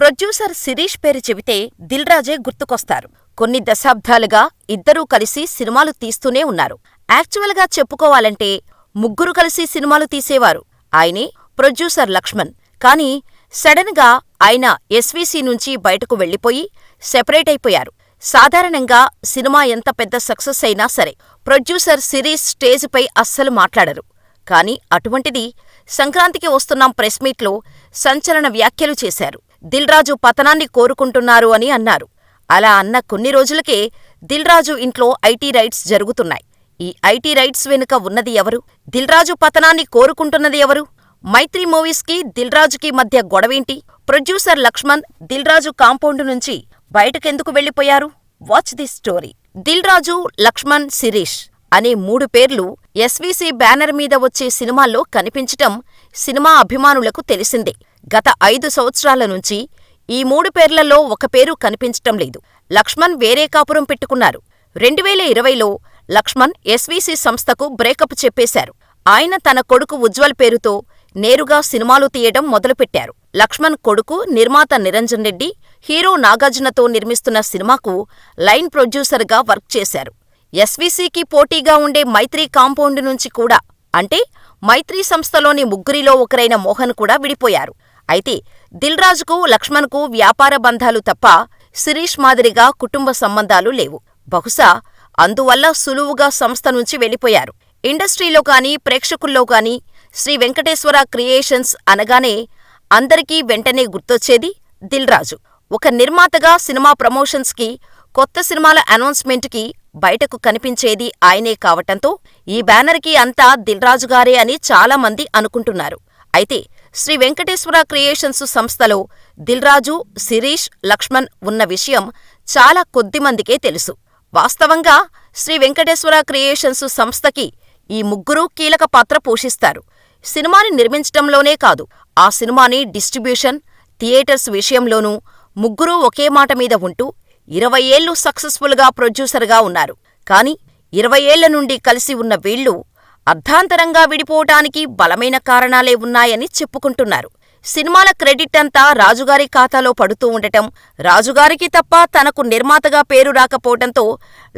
Producer Sirish పేరు చెబితే దిల్రాజే గుర్తుకొస్తారు. కొన్ని దశాబ్దాలుగా ఇద్దరూ కలిసి సినిమాలు తీస్తూనే ఉన్నారు. యాక్చువల్గా చెప్పుకోవాలంటే ముగ్గురు కలిసి సినిమాలు తీసేవారు. ఆయనే ప్రొడ్యూసర్ లక్ష్మణ్. కానీ సడన్గా ఆయన ఎస్వీసీ నుంచి బయటకు వెళ్ళిపోయి సెపరేట్ అయిపోయారు. సాధారణంగా సినిమా ఎంత పెద్ద సక్సెస్ అయినా సరే ప్రొడ్యూసర్ సిరీస్ స్టేజ్పై అస్సలు మాట్లాడరు. కానీ అటువంటిది సంక్రాంతికి వస్తున్నాం ప్రెస్ మీట్లో సంచలన వ్యాఖ్యలు చేశారు. దిల్రాజు పతనాన్ని కోరుకుంటున్నారు అని అన్నారు. అలా అన్న కొన్ని రోజులకే దిల్రాజు ఇంట్లో ఐటీ రైడ్స్ జరుగుతున్నాయి. ఈ ఐటీ రైడ్స్ వెనుక ఉన్నది ఎవరు? దిల్రాజు పతనాన్ని కోరుకుంటున్నది ఎవరు? మైత్రి మూవీస్కి దిల్రాజుకి మధ్య గొడవేంటి? ప్రొడ్యూసర్ లక్ష్మణ్ దిల్రాజు కాంపౌండ్ నుంచి బయటకెందుకు వెళ్ళిపోయారు? Watch this story. Dil Raju, Laxman, Sirish అనే మూడు పేర్లు ఎస్వీసీ బ్యానర్ మీద వచ్చే సినిమాల్లో కనిపించటం సినిమా అభిమానులకు తెలిసిందే. గత ఐదు సంవత్సరాల నుంచి ఈ మూడు పేర్లలో ఒక పేరు కనిపించటం లేదు. లక్ష్మణ్ వేరే కాపురం పెట్టుకున్నారు. రెండువేల ఇరవైలో లక్ష్మణ్ ఎస్వీసీ సంస్థకు బ్రేకప్ చెప్పేశారు. ఆయన తన కొడుకు ఉజ్వల్ పేరుతో నేరుగా సినిమాలు తీయడం మొదలుపెట్టారు. లక్ష్మణ్ కొడుకు నిర్మాత నిరంజన్ రెడ్డి, హీరో నాగార్జునతో నిర్మిస్తున్న సినిమాకు లైన్ ప్రొడ్యూసర్గా వర్క్ చేశారు. ఎస్వీసీకి పోటీగా ఉండే మైత్రి కాంపౌండ్ నుంచి కూడా అంటే మైత్రీ సంస్థలోని ముగ్గురిలో ఒకరైన మోహన్ కూడా విడిపోయారు. అయితే దిల్రాజుకు, లక్ష్మణ్కు వ్యాపార బంధాలు తప్ప శిరీష్ మాదిరిగా కుటుంబ సంబంధాలు లేవు. బహుశా అందువల్ల సులువుగా సంస్థ నుంచి వెళ్ళిపోయారు. ఇండస్ట్రీలో గాని ప్రేక్షకుల్లో గాని శ్రీ వెంకటేశ్వర క్రియేషన్స్ అనగానే అందరికీ వెంటనే గుర్తొచ్చేది దిల్రాజు. ఒక నిర్మాతగా సినిమా ప్రమోషన్స్కి, కొత్త సినిమాల అనౌన్స్మెంట్కి బయటకు కనిపించేది ఆయనే కావటంతో ఈ బ్యానర్కి అంతా దిల్రాజుగారే అని చాలామంది అనుకుంటున్నారు. అయితే శ్రీ వెంకటేశ్వర క్రియేషన్స్ సంస్థలో దిల్రాజు, శిరీష్, లక్ష్మణ్ ఉన్న విషయం చాలా కొద్దిమందికే తెలుసు. వాస్తవంగా శ్రీ వెంకటేశ్వర క్రియేషన్స్ సంస్థకి ఈ ముగ్గురూ కీలక పాత్ర పోషిస్తారు. సినిమాని నిర్మించటంలోనే కాదు, ఆ సినిమాని డిస్ట్రిబ్యూషన్, థియేటర్స్ విషయంలోనూ ముగ్గురూ ఒకే మాట మీద ఉంటూ ఇరవై ఏళ్ళు సక్సెస్ఫుల్గా ప్రొడ్యూసర్గా ఉన్నారు. కానీ ఇరవై ఏళ్ళ నుండి కలిసి ఉన్న వీళ్ళు అర్ధాంతరంగా విడిపోవటానికి బలమైన కారణాలే ఉన్నాయని చెప్పుకుంటున్నారు. సినిమాల క్రెడిట్ అంతా రాజుగారి ఖాతాలో పడుతూ ఉండటం, రాజుగారికి తప్ప తనకు నిర్మాతగా పేరు రాకపోవటంతో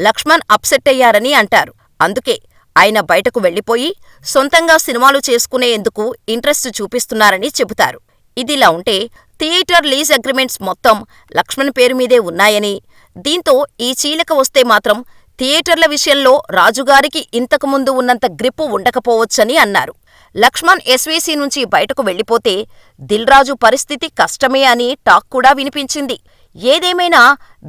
లక్ష్మణ్ అప్సెట్ అయ్యారని అంటారు. అందుకే ఆయన బయటకు వెళ్ళిపోయి సొంతంగా సినిమాలు చేసుకునేందుకు ఇంట్రెస్ట్ చూపిస్తున్నారని చెబుతారు. ఇదిలా ఉంటే థియేటర్ లీజ్ అగ్రిమెంట్స్ మొత్తం లక్ష్మణ్ పేరు మీదే ఉన్నాయని, దీంతో ఈ చీలిక వస్తే మాత్రం థియేటర్ల విషయంలో రాజుగారికి ఇంతకుముందు ఉన్నంత గ్రిప్పు ఉండకపోవచ్చని అన్నారు. లక్ష్మణ్ ఎస్వీసీ నుంచి బయటకు వెళ్ళిపోతే దిల్రాజు పరిస్థితి కష్టమే అని టాక్ కూడా వినిపించింది. ఏదేమైనా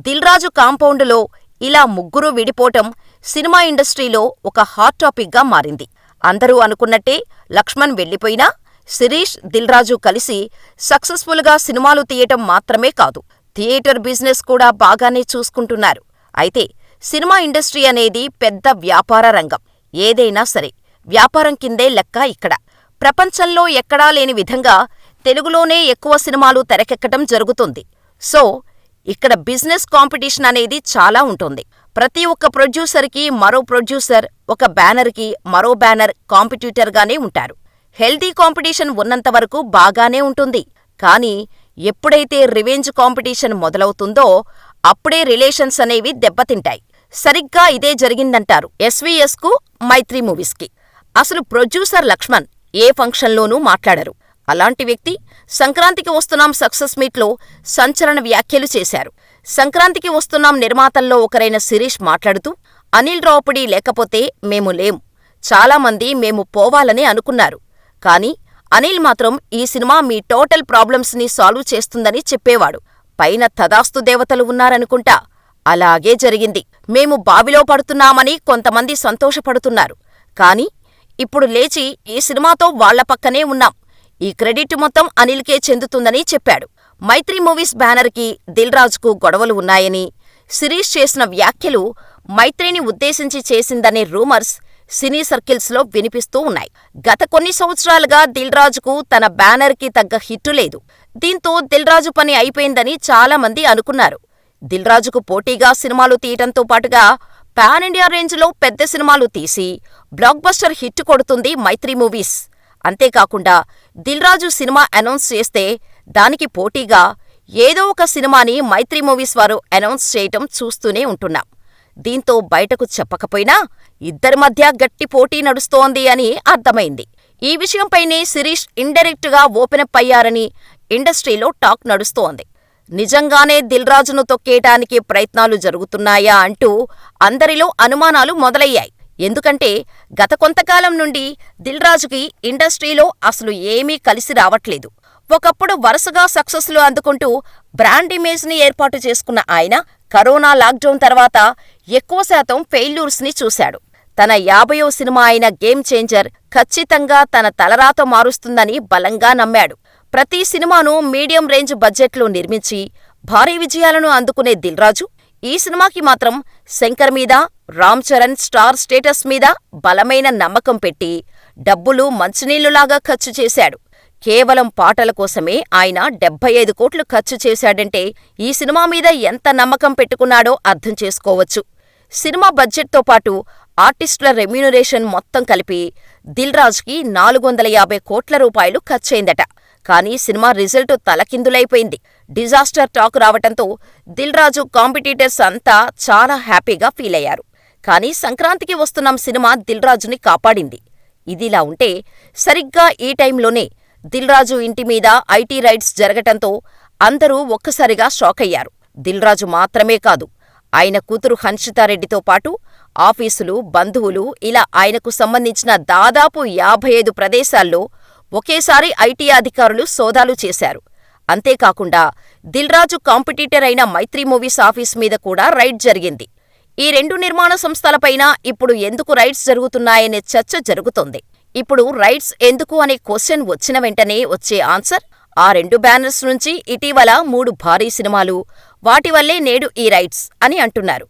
దిల్రాజు కాంపౌండులో ఇలా ముగ్గురూ విడిపోవటం సినిమా ఇండస్ట్రీలో ఒక హాట్ టాపిక్గా మారింది. అందరూ అనుకున్నట్టే లక్ష్మణ్ వెళ్ళిపోయినా శిరీష్, దిల్రాజు కలిసి సక్సెస్ఫుల్గా సినిమాలు తీయటం మాత్రమే కాదు, థియేటర్ బిజినెస్ కూడా బాగానే చూసుకుంటున్నారు. అయితే సినిమా ఇండస్ట్రీ అనేది పెద్ద వ్యాపార రంగం. ఏదైనా సరే వ్యాపారం కిందే లెక్క ఇక్కడ. ప్రపంచంలో ఎక్కడా లేని విధంగా తెలుగులోనే ఎక్కువ సినిమాలు తెరకెక్కటం జరుగుతుంది. సో ఇక్కడ బిజినెస్ కాంపిటీషన్ అనేది చాలా ఉంటుంది. ప్రతి ఒక్క ప్రొడ్యూసర్కి మరో ప్రొడ్యూసర్, ఒక బ్యానర్కి మరో బ్యానర్ కాంపిటీటర్గానే ఉంటారు. హెల్దీ కాంపిటీషన్ ఉన్నంతవరకు బాగానే ఉంటుంది. కానీ ఎప్పుడైతే రివెంజ్ కాంపిటీషన్ మొదలవుతుందో అప్పుడే రిలేషన్స్ అనేవి దెబ్బతింటాయి. సరిగ్గా ఇదే జరిగిందంటారు ఎస్వీఎస్కు, మైత్రి మూవీస్కి. అసలు ప్రొడ్యూసర్ లక్ష్మణ్ ఏ ఫంక్షన్లోనూ మాట్లాడరు. అలాంటి వ్యక్తి సంక్రాంతికి వస్తున్నాం సక్సెస్ మీట్లో సంచలన వ్యాఖ్యలు చేశారు. సంక్రాంతికి వస్తున్నాం నిర్మాతల్లో ఒకరైన శిరీష్ మాట్లాడుతూ అనిల్ రావుపుడి లేకపోతే మేము లేం. చాలామంది మేము పోవాలని అనుకున్నారు. కానీ అనిల్ మాత్రం ఈ సినిమా మీ టోటల్ ప్రాబ్లమ్స్ని సాల్వ్ చేస్తుందని చెప్పేవాడు. పైన తదాస్తు దేవతలు ఉన్నారనుకుంటా. అలాగే జరిగింది. మేము బావిలో పడుతున్నామని కొంతమంది సంతోషపడుతున్నారు. కానీ ఇప్పుడు లేచి ఈ సినిమాతో వాళ్ళ పక్కనే ఉన్నాం. ఈ క్రెడిట్ మొత్తం అనిల్కే చెందుతుందని చెప్పాడు. మైత్రి మూవీస్ బ్యానర్కి దిల్రాజుకు గొడవలు ఉన్నాయని, శిరీష్ చేసిన వ్యాఖ్యలు మైత్రిని ఉద్దేశించి చేసిందనే రూమర్స్ సినీ సర్కిల్స్లో వినిపిస్తూ ఉన్నాయి. గత కొన్ని సంవత్సరాలుగా దిల్రాజుకు తన బ్యానర్కి తగ్గ హిట్టు లేదు. దీంతో దిల్రాజు పని అయిపోయిందని చాలామంది అనుకున్నారు. దిల్రాజుకు పోటీగా సినిమాలు తీయటంతో పాటుగా పాన్ ఇండియా రేంజ్లో పెద్ద సినిమాలు తీసి బ్లాక్ బస్టర్ హిట్ కొడుతుంది మైత్రి మూవీస్. అంతేకాకుండా దిల్రాజు సినిమా అనౌన్స్ చేస్తే దానికి పోటీగా ఏదో ఒక సినిమాని మైత్రి మూవీస్ వారు అనౌన్స్ చేయటం చూస్తూనే ఉంటున్నాం. దీంతో బయటకు చెప్పకపోయినా ఇద్దరి మధ్య గట్టి పోటీ నడుస్తోంది అని అర్థమైంది. ఈ విషయంపైనే శిరీష్ ఇండైరెక్ట్గా ఓపెనప్ అయ్యారని ఇండస్ట్రీలో టాక్ నడుస్తోంది. నిజంగానే దిల్ రాజును తొక్కేయటానికి ప్రయత్నాలు జరుగుతున్నాయా అంటూ అందరిలో అనుమానాలు మొదలయ్యాయి. ఎందుకంటే గత కొంతకాలం నుండి దిల్ రాజుకి ఇండస్ట్రీలో అసలు ఏమీ కలిసి రావట్లేదు. ఒకప్పుడు వరుసగా సక్సెస్లు అందుకుంటూ బ్రాండ్ ఇమేజ్ని ఏర్పాటు చేసుకున్న ఆయన కరోనా లాక్డౌన్ తర్వాత ఎక్కువ శాతం ఫెయిల్యూర్స్ని చూశాడు. తన యాభయో సినిమా అయిన గేమ్ చేంజర్ ఖచ్చితంగా తన తలరాత మారుస్తుందని బలంగా నమ్మాడు. ప్రతి సినిమాను మీడియం రేంజ్ బడ్జెట్లో నిర్మించి భారీ విజయాలను అందుకునే దిల్ రాజు ఈ సినిమాకి మాత్రం శంకర్ మీద, రామ్ చరణ్ స్టార్ స్టేటస్ మీద బలమైన నమ్మకం పెట్టి డబ్బులు మంచినీళ్ళులాగా ఖర్చు చేశాడు. కేవలం పాటల కోసమే ఆయన డెబ్బై ఐదు కోట్లు ఖర్చు చేశాడంటే ఈ సినిమా మీద ఎంత నమ్మకం పెట్టుకున్నాడో అర్థం చేసుకోవచ్చు. సినిమా బడ్జెట్తో పాటు ఆర్టిస్టుల రెమ్యూనరేషన్ మొత్తం కలిపి దిల్రాజ్కి నాలుగు వందల యాభై కోట్ల రూపాయలు ఖర్చయిందట. కానీ సినిమా రిజల్ట్ తలకిందులైపోయింది. డిజాస్టర్ టాక్ రావటంతో దిల్ రాజు కాంపిటీటర్స్ అంతా చాలా హ్యాపీగా ఫీలయ్యారు. కానీ సంక్రాంతికి వస్తున్నాం సినిమా దిల్ రాజుని కాపాడింది. ఇదిలా ఉంటే సరిగ్గా ఈ టైంలోనే దిల్ రాజు ఇంటి మీద ఐటీ రైడ్స్ జరగటంతో అందరూ ఒక్కసారిగా షాకయ్యారు. దిల్ రాజు మాత్రమే కాదు ఆయన కూతురు హన్షితారెడ్డితో పాటు ఆఫీసులు, బంధువులు ఇలా ఆయనకు సంబంధించిన దాదాపు యాభై ఐదు ప్రదేశాల్లో ఒకేసారి ఐటీ అధికారులు సోదాలు చేశారు. అంతేకాకుండా దిల్ రాజు కాంపిటీటర్ అయిన మైత్రి మూవీస్ ఆఫీస్ మీద కూడా రైడ్ జరిగింది. ఈ రెండు నిర్మాణ సంస్థలపైన ఇప్పుడు ఎందుకు రైడ్స్ జరుగుతున్నాయనే చర్చ జరుగుతోంది. ఇప్పుడు రైడ్స్ ఎందుకు అనే క్వశ్చన్ వచ్చిన వెంటనే వచ్చే ఆన్సర్ ఆ రెండు బ్యానర్స్ నుంచి ఇటీవల మూడు భారీ సినిమాలు, వాటి వల్లే నేడు ఈ రైట్స్ అని అంటున్నారు.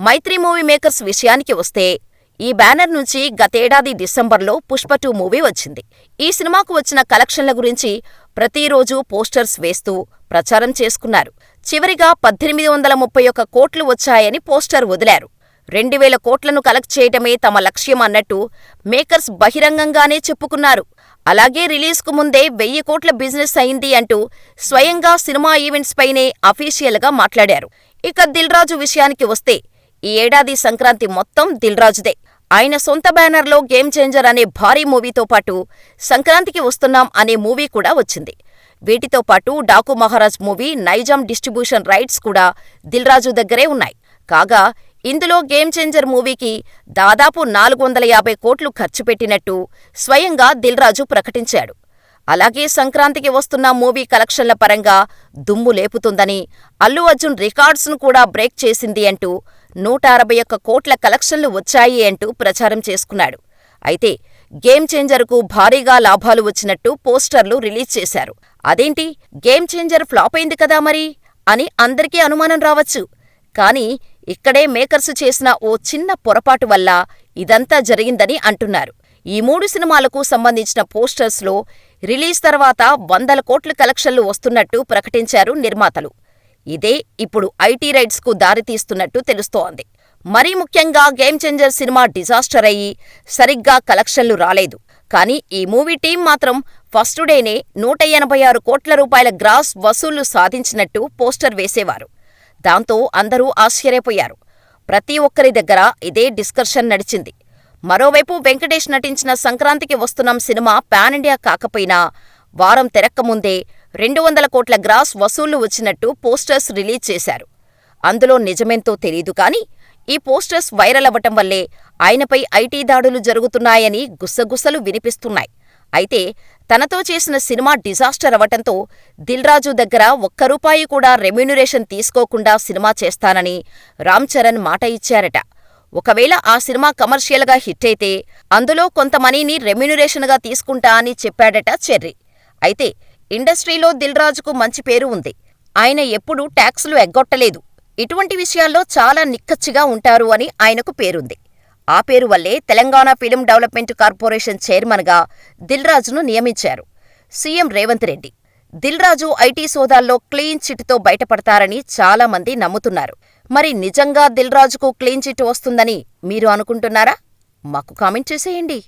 మైత్రి మూవీ మేకర్స్ విషయానికి వస్తే ఈ బ్యానర్ నుంచి గతేడాది డిసెంబర్లో పుష్ప టూ మూవీ వచ్చింది. ఈ సినిమాకు వచ్చిన కలెక్షన్ల గురించి ప్రతిరోజూ పోస్టర్స్ వేస్తూ ప్రచారం చేసుకున్నారు. చివరిగా పద్దెనిమిది వందల ముప్పై ఒక్క కోట్లు వచ్చాయని పోస్టర్ వదిలారు. రెండు వేల కోట్లను కలెక్ట్ చేయటమే తమ లక్ష్యం అన్నట్టు మేకర్స్ బహిరంగంగానే చెప్పుకున్నారు. అలాగే రిలీజ్కు ముందే వెయ్యి కోట్ల బిజినెస్ అయింది అంటూ స్వయంగా సినిమా ఈవెంట్స్ పైనే అఫీషియల్గా మాట్లాడారు. ఇక దిల్ రాజు విషయానికి వస్తే ఈ ఏడాది సంక్రాంతి మొత్తం దిల్ రాజుదే. ఆయన సొంత బ్యానర్లో గేమ్ చేంజర్ అనే భారీ మూవీతో పాటు సంక్రాంతికి వస్తున్నాం అనే మూవీ కూడా వచ్చింది. వీటితో పాటు Daaku Maharaj movie Nizam distribution rights కూడా దిల్ రాజు దగ్గరే ఉన్నాయి. కాగా ఇందులో గేమ్ చేంజర్ మూవీకి దాదాపు నాలుగు వందల యాభై కోట్లు ఖర్చు పెట్టినట్టు స్వయంగా దిల్ రాజు ప్రకటించాడు. అలాగే సంక్రాంతికి వస్తున్న మూవీ కలెక్షన్ల పరంగా దుమ్ము లేపుతుందని, అల్లు అర్జున్ రికార్డ్స్ను కూడా బ్రేక్ చేసింది అంటూ నూట అరవై ఒక్క కోట్ల కలెక్షన్లు వచ్చాయి అంటూ ప్రచారం చేసుకున్నాడు. అయితే గేమ్ చేంజర్కు భారీగా లాభాలు వచ్చినట్టు పోస్టర్లు రిలీజ్ చేశారు. అదేంటి గేమ్ చేంజర్ ఫ్లాప్ అయింది కదా మరి అని అందరికీ అనుమానం రావచ్చు. కానీ ఇక్కడే మేకర్స్ చేసిన ఓ చిన్న పొరపాటు వల్ల ఇదంతా జరిగిందని అంటున్నారు. ఈ మూడు సినిమాలకు సంబంధించిన పోస్టర్స్లో రిలీజ్ తర్వాత వందల కోట్ల కలెక్షన్లు వస్తున్నట్టు ప్రకటించారు నిర్మాతలు. ఇదే ఇప్పుడు ఐటీ రైట్స్కు దారితీస్తున్నట్టు తెలుస్తోంది. మరీ ముఖ్యంగా గేమ్ చేంజర్ సినిమా డిజాస్టర్ అయ్యి సరిగ్గా కలెక్షన్లు రాలేదు. కానీ ఈ మూవీ టీం మాత్రం ఫస్ట్ డేనే నూట ఎనభై ఆరు కోట్ల రూపాయల గ్రాస్ వసూళ్ళు సాధించినట్టు పోస్టర్ వేసేవారు. దాంతో అందరూ ఆశ్చర్యపోయారు. ప్రతి ఒక్కరి దగ్గర ఇదే డిస్కషన్ నడిచింది. మరోవైపు వెంకటేష్ నటించిన సంక్రాంతికి వస్తున్నాం సినిమా పాన్ ఇండియా కాకపోయినా వారం తెరక్కముందే రెండు వందల కోట్ల గ్రాస్ వసూళ్ళు వచ్చినట్టు పోస్టర్స్ రిలీజ్ చేశారు. అందులో నిజమేంతో తెలీదు కానీ ఈ పోస్టర్స్ వైరల్ అవ్వటం వల్లే ఆయనపై ఐటీ దాడులు జరుగుతున్నాయని గుసగుసలు వినిపిస్తున్నాయి. అయితే తనతో చేసిన సినిమా డిజాస్టర్ అవటంతో దిల్ రాజు దగ్గర ఒక్క రూపాయి కూడా రెమ్యూనరేషన్ తీసుకోకుండా సినిమా చేస్తానని రామ్ చరణ్ మాట ఇచ్చారట. ఒకవేళ ఆ సినిమా కమర్షియల్గా హిట్టయితే అందులో కొంత మనీని రెమ్యూనరేషన్గా తీసుకుంటా అని చెప్పాడట చెర్రీ. అయితే ఇండస్ట్రీలో దిల్ రాజుకు మంచి పేరు ఉంది. ఆయన ఎప్పుడూ ట్యాక్సులు ఎగ్గొట్టలేదు. ఇటువంటి విషయాల్లో చాలా నిక్కచ్చిగా ఉంటారు అని ఆయనకు పేరుంది. ఆ పేరు వల్లే తెలంగాణ ఫిలిం డెవలప్మెంట్ కార్పొరేషన్ చైర్మన్గా దిల్రాజును నియమించారు సీఎం రేవంత్ రెడ్డి. దిల్ రాజు ఐటీ సోదాల్లో క్లీన్ చిట్తో బయటపడతారని చాలా మంది నమ్ముతున్నారు. మరి నిజంగా దిల్ రాజుకు క్లీన్ చిట్ వస్తుందని మీరు అనుకుంటున్నారా? మాకు కామెంట్ చేసేయండి.